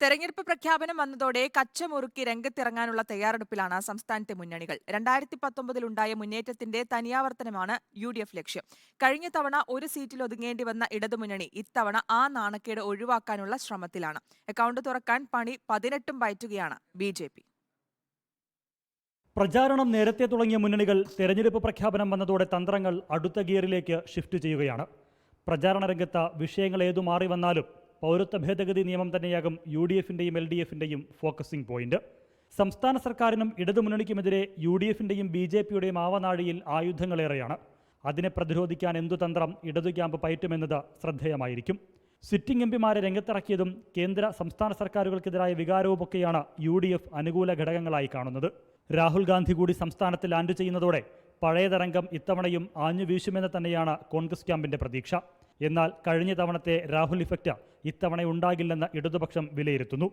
തെരഞ്ഞെടുപ്പ് പ്രഖ്യാപനം വന്നതോടെ കച്ചമുറുക്കി രംഗത്തിറങ്ങാനുള്ള തയ്യാറെടുപ്പിലാണ് സംസ്ഥാനത്തെ മുന്നണികൾ. രണ്ടായിരത്തി പത്തൊമ്പതിലുണ്ടായ മുന്നേറ്റത്തിന്റെ തനിയാവർത്തനമാണ് യു ഡി എഫ് ലക്ഷ്യം. കഴിഞ്ഞ തവണ ഒരു സീറ്റിൽ ഒതുങ്ങേണ്ടി വന്ന ഇടതുമുന്നണി ഇത്തവണ ആ നാണക്കേട് ഒഴിവാക്കാനുള്ള ശ്രമത്തിലാണ്. അക്കൗണ്ട് തുറക്കാൻ പണി പതിനെട്ടും പയറ്റുകയാണ് ബി ജെ പി. പ്രചാരണം നേരത്തെ തുടങ്ങിയ മുന്നണികൾ തെരഞ്ഞെടുപ്പ് പ്രഖ്യാപനം വന്നതോടെ തന്ത്രങ്ങൾ അടുത്ത ഗിയറിലേക്ക് ഷിഫ്റ്റ് ചെയ്യുകയാണ്. പ്രചാരണ രംഗത്ത് വിഷയങ്ങൾ ഏതു മാറി വന്നാലും പൗരത്വ ഭേദഗതി നിയമം തന്നെയാകും യു ഡി എഫിന്റെയും എൽ ഡി എഫിന്റെയും ഫോക്കസിംഗ് പോയിന്റ്. സംസ്ഥാന സർക്കാരിനും ഇടതുമുന്നണിക്കുമെതിരെ യു ഡി എഫിന്റെയും ബി ജെ പിയുടെയും ആവനാഴിയിൽ ആയുധങ്ങളേറെയാണ്. അതിനെ പ്രതിരോധിക്കാൻ എന്തു തന്ത്രം ഇടതു ക്യാമ്പ് പയറ്റുമെന്നത് ശ്രദ്ധേയമായിരിക്കും. സിറ്റിംഗ് എം പിമാരെ രംഗത്തിറക്കിയതും കേന്ദ്ര സംസ്ഥാന സർക്കാരുകൾക്കെതിരായ വികാരവുമൊക്കെയാണ് യു ഡി എഫ് അനുകൂല ഘടകങ്ങളായി കാണുന്നത്. രാഹുൽ ഗാന്ധി കൂടി സംസ്ഥാനത്തിൽ ലാൻഡ് ചെയ്യുന്നതോടെ പഴയതരംഗം ഇത്തവണയും ആഞ്ഞു വീശുമെന്ന് തന്നെയാണ് കോൺഗ്രസ് ക്യാമ്പിന്റെ പ്രതീക്ഷ. എന്നാൽ കഴിഞ്ഞ തവണത്തെ രാഹുൽ ഇഫക്റ്റ് ഇത്തവണ ഉണ്ടാകില്ലെന്ന് ഇടതുപക്ഷം വിലയിരുത്തുന്നു.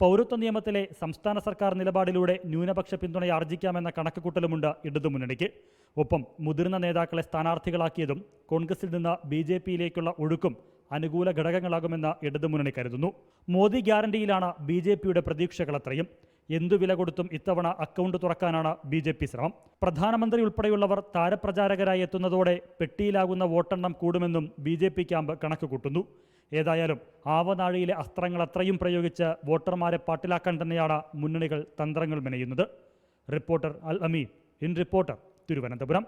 പൗരത്വ നിയമത്തിലെ സംസ്ഥാന സർക്കാർ നിലപാടിലൂടെ ന്യൂനപക്ഷ പിന്തുണ ആർജിക്കാമെന്ന കണക്കുകൂട്ടലുമുണ്ട് ഇടതുമുന്നണിക്ക്. ഒപ്പം മുതിർന്ന നേതാക്കളെ സ്ഥാനാർത്ഥികളാക്കിയതും കോൺഗ്രസിൽ നിന്ന് ബി ജെ പിയിലേക്കുള്ള ഒഴുക്കും അനുകൂല ഘടകങ്ങളാകുമെന്ന് ഇടതുമുന്നണി കരുതുന്നു. മോദി ഗ്യാരണ്ടിയിലാണ് ബി ജെ പിയുടെ പ്രതീക്ഷകളത്രയും എന്തു വില കൊടുത്തും ഇത്തവണ അക്കൗണ്ട് തുറക്കാനാണ് ബി ജെ പി ശ്രമം. പ്രധാനമന്ത്രി ഉൾപ്പെടെയുള്ളവർ താരപ്രചാരകരായി എത്തുന്നതോടെ പെട്ടിയിലാകുന്ന വോട്ടെണ്ണം കൂടുമെന്നും ബി ജെ പി ക്യാമ്പ് കണക്ക് കൂട്ടുന്നു. ഏതായാലും ആവനാഴിയിലെ അസ്ത്രങ്ങൾ അത്രയും പ്രയോഗിച്ച് വോട്ടർമാരെ പാട്ടിലാക്കാൻ തന്നെയാണ് മുന്നണികൾ തന്ത്രങ്ങൾ മെനയുന്നത്. Reporter Al Ameen. In reporter Thiruvananthapuram.